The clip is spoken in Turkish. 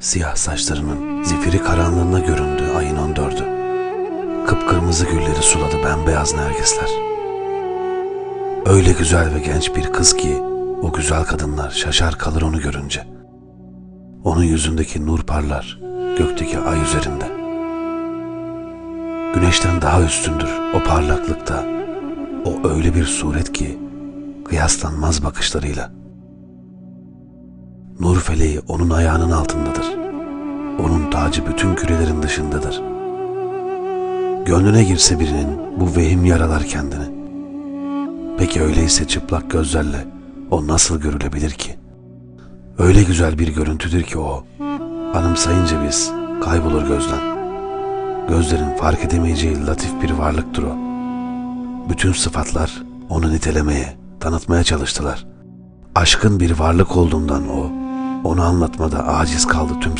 Siyah saçlarının zifiri karanlığına göründü ayın on dördü. Kıpkırmızı gülleri suladı bembeyaz nergisler. Öyle güzel ve genç bir kız ki o güzel kadınlar şaşar kalır onu görünce. Onun yüzündeki nur parlar gökteki ay üzerinde. Güneşten daha üstündür o parlaklıkta. O öyle bir suret ki kıyaslanmaz bakışlarıyla. Nur feleği onun ayağının altındadır. Onun tacı bütün kürelerin dışındadır. Gönlüne girse birinin bu vehim yaralar kendini. Peki öyleyse çıplak gözlerle o nasıl görülebilir ki? Öyle güzel bir görüntüdür ki o. Anımsayınca biz kaybolur gözden. Gözlerin fark edemeyeceği latif bir varlıktır o. Bütün sıfatlar onu nitelemeye, tanıtmaya çalıştılar. Aşkın bir varlık olduğundan o, onu anlatmada aciz kaldı tüm